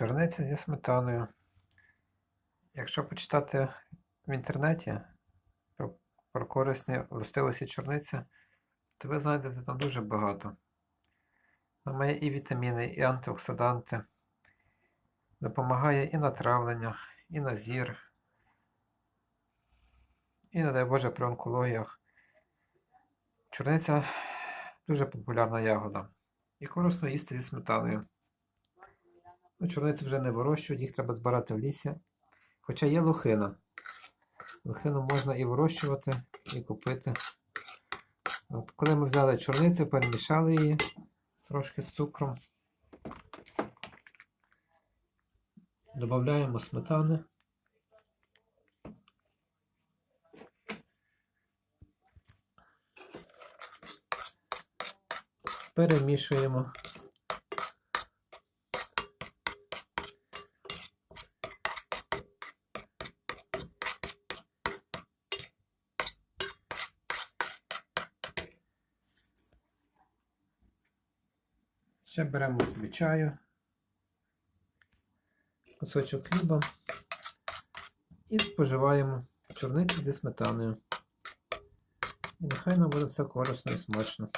Чорниця зі сметаною. Якщо почитати в інтернеті про, про корисні властивості чорниці, то ви знайдете там дуже багато. Вона має і вітаміни, і антиоксиданти. Допомагає і на травлення, і на зір, і, не дай Боже, при онкологіях. Чорниця дуже популярна ягода. І корисно їсти зі сметаною. Ну, чорниці вже не вирощують, їх треба збирати в лісі. Хоча є лохина. Лохину можна і вирощувати, і купити. От, коли ми взяли чорницю, перемішали її трошки з цукром. Додаємо сметани. Перемішуємо. Ще беремо собі чаю, кусочок хліба і споживаємо чорницю зі сметаною. І нехай нам буде все корисно і смачно.